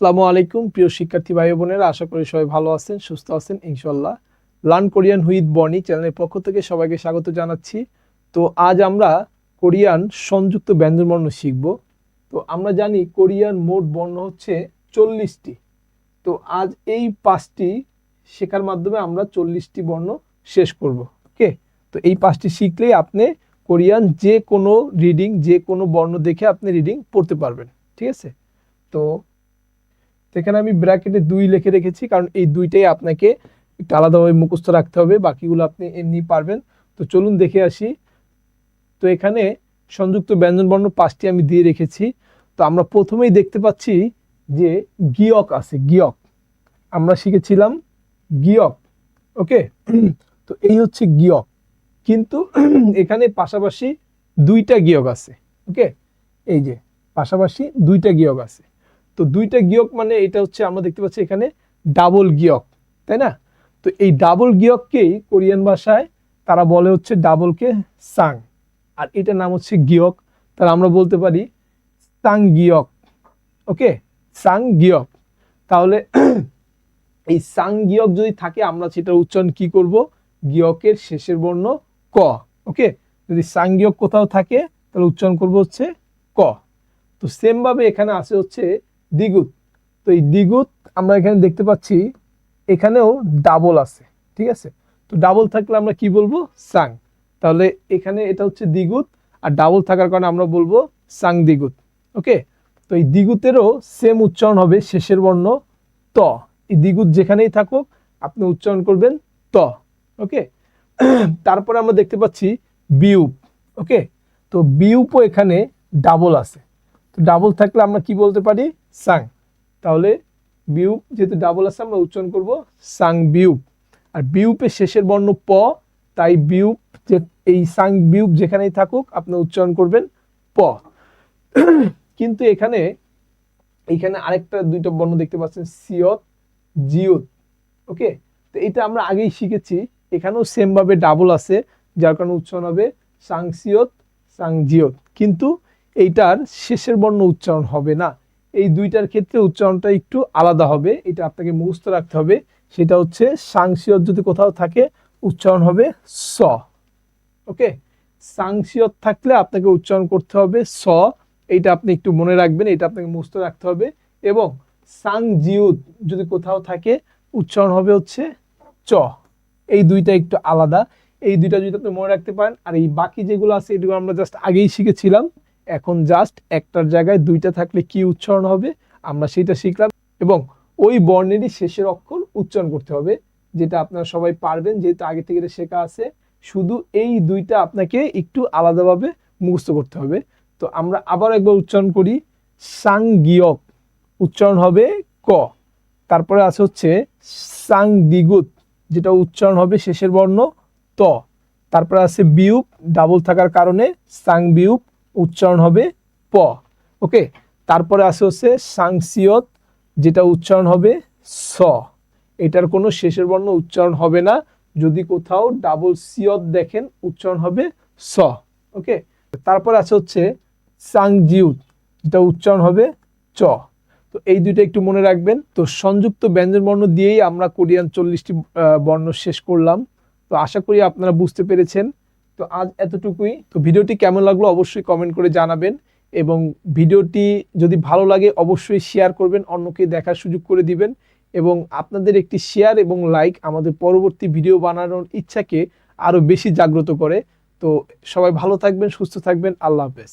আসসালামু আলাইকুম, প্রিয় শিক্ষার্থী ভাই বোনেরা। আশা করি সবাই ভালো আছেন, সুস্থ আছেন ইনশাল্লাহ লার্ন কোরিয়ান হুইথ বনি চ্যানেলের পক্ষ থেকে সবাইকে স্বাগত জানাচ্ছি। তো আজ আমরা কোরিয়ান সংযুক্ত ব্যঞ্জনবর্ণ শিখব। তো আমরা জানি কোরিয়ান মোট বর্ণ হচ্ছে চল্লিশটি। তো আজ এই পাঁচটি শেখার মাধ্যমে আমরা চল্লিশটি বর্ণ শেষ করব। ওকে? তো এই পাঁচটি শিখলেই আপনি কোরিয়ান যে কোনো রিডিং যে কোনো বর্ণ দেখে আপনি রিডিং পড়তে পারবেন। ঠিক আছে? তো তো এখানে আমি ব্র্যাকেটে দুই লিখে রেখেছি, কারণ এই দুইটাই আপনাকে একটু আলাদাভাবে মুখস্থ রাখতে হবে, বাকিগুলো আপনি এমনি পারবেন। তো চলুন দেখে আসি। তো এখানে সংযুক্ত ব্যঞ্জনবর্ণ পাঁচটি আমি দিয়ে রেখেছি। তো আমরা প্রথমেই দেখতে পাচ্ছি যে গিয়ক আছে, গিয়ক। আমরা শিখেছিলাম গিয়ক, ওকে? তো এই হচ্ছে গিয়ক। কিন্তু এখানে পাশাপাশি দুইটা গিয়ক আছে, ওকে? এই যে, পাশাপাশি দুইটা গিয়ক আছে। তো দুইটা গিয়ক মানে এটা হচ্ছে আমরা দেখতে পাচ্ছি এখানে ডাবল গিয়ক, তাই না? তো এই ডাবল গিয়ককেই কোরিয়ান ভাষায় তারা বলে হচ্ছে ডাবলকে সাং, আর এটার নাম হচ্ছে গিয়ক। তাহলে আমরা বলতে পারি সাং গিয়ক, ওকে? সাং গিয়ক। তাহলে এই সাং গিয়ক যদি থাকে, আমরা সেটা উচ্চারণ কি করব? গিয়কের শেষের বর্ণ ক, ওকে? যদি সাং গিয়ক কোথাও থাকে, তাহলে উচ্চারণ করব হচ্ছে ক। তো সেমভাবে এখানে আসে হচ্ছে দ্বিগুত। তো এই দ্বিগুত আমরা এখানে দেখতে পাচ্ছি, এখানেও ডাবল আছে, ঠিক আছে? তো ডাবল থাকলে আমরা কি বলব? সাং। তাহলে এখানে এটা হচ্ছে দ্বিগুত, আর ডাবল থাকার কারণে আমরা বলব সাং দ্বিগুত, ওকে? তো এই দ্বিগুতেরও সেম উচ্চারণ হবে শেষের বর্ণ ত। এই দ্বিগুত যেখানেই থাকুক, আপনি উচ্চারণ করবেন ত, ওকে? তারপরে আমরা দেখতে পাচ্ছি বিউপ, ওকে? তো বিউপও এখানে ডাবল আছে। ডাবল থাকলে আমরা কি বলতে পারি? সাং। তাহলে বিউপ যেহেতু ডাবল আছে, আমরা উচ্চারণ করব সাং বিউপ আর বিউপের শেষের বর্ণ প, তাই বিউপ যে, এই সাং বিউপ যেখানেই থাকুক, আপনি উচ্চারণ করবেন প। কিন্তু এখানে এইখানে আরেকটা দুইটা বর্ণ দেখতে পাচ্ছেন, সিয়ত, জিয়ত। ওকে? তো এটা আমরা আগেই শিখেছি। এখানেও সেমভাবে ডাবল আছে, যার কারণে উচ্চারণ হবে সাংসিয়ত সাংজিয়ত কিন্তু এইটার শেষের বর্ণ উচ্চারণ হবে না। এই দুইটার ক্ষেত্রে উচ্চারণটা একটু আলাদা হবে, এটা আপনাকে মুখস্থ রাখতে হবে। সেটা হচ্ছে সাংসিয়ত যদি কোথাও থাকে, উচ্চারণ হবে স। ওকে? সাংসিয়ত থাকলে আপনাকে উচ্চারণ করতে হবে স। এইটা আপনি একটু মনে রাখবেন, এটা আপনাকে মুখস্থ রাখতে হবে। এবং সাংজিউত যদি কোথাও থাকে, উচ্চারণ হবে হচ্ছে চ। এই দুইটা একটু আলাদা। এই দুইটা যদি আপনি মনে রাখতে পারেন, আর এই বাকি যেগুলো আছে এগুলো আমরা জাস্ট আগেই শিখেছিলাম। এখন জাস্ট একটার জায়গায় দুইটা থাকলে কি উচ্চারণ হবে? আমরা সেটা শিখলাম এবং ওই বর্ণেরই শেষের অক্ষর উচ্চারণ করতে হবে, যেটা আপনারা সবাই পারবেন, যেহেতু আগে থেকে এটা শেখা আছে। শুধু এই দুইটা আপনাকে একটু আলাদাভাবে মুখস্থ করতে হবে। তো আমরা আবার একবার উচ্চারণ করি, সাংগিয়ক। উচ্চারণ হবে ক। তারপরে আছে হচ্ছে সাং দ্বিগুত যেটা উচ্চারণ হবে শেষের বর্ণ ত। তারপরে আছে বিউপ ডাবল থাকার কারণে সাং বিউপ উচ্চারণ হবে প, ওকে? তারপরে আছে হচ্ছে সাংসিয়ত, যেটা উচ্চারণ হবে স। এটার কোনো শেষের বর্ণ উচ্চারণ হবে না। যদি কোথাও ডাবল সিয়ত দেখেন, উচ্চারণ হবে স, ওকে? তারপর আছে হচ্ছে সাংজিউত, যেটা উচ্চারণ হবে চ। তো এই দুইটা একটু মনে রাখবেন। তো সংযুক্ত ব্যঞ্জন বর্ণ দিয়েই আমরা কোরিয়ান চল্লিশটি বর্ণ শেষ করলাম। তো আশা করি আপনারা বুঝতে পেরেছেন। তো আজ এতটুকুই। তো ভিডিওটি কেমন লাগল অবশ্যই কমেন্ট করে জানাবেন এবং ভিডিওটি যদি ভালো লাগে অবশ্যই শেয়ার করবেন, অন্যকে দেখার সুযোগ করে দিবেন এবং আপনাদের একটি শেয়ার এবং লাইক আমাদের পরবর্তী ভিডিও বানানোর ইচ্ছাকে আরও বেশি জাগ্রত করে। তো সবাই ভালো থাকবেন, সুস্থ থাকবেন, আল্লাহ হাফেজ।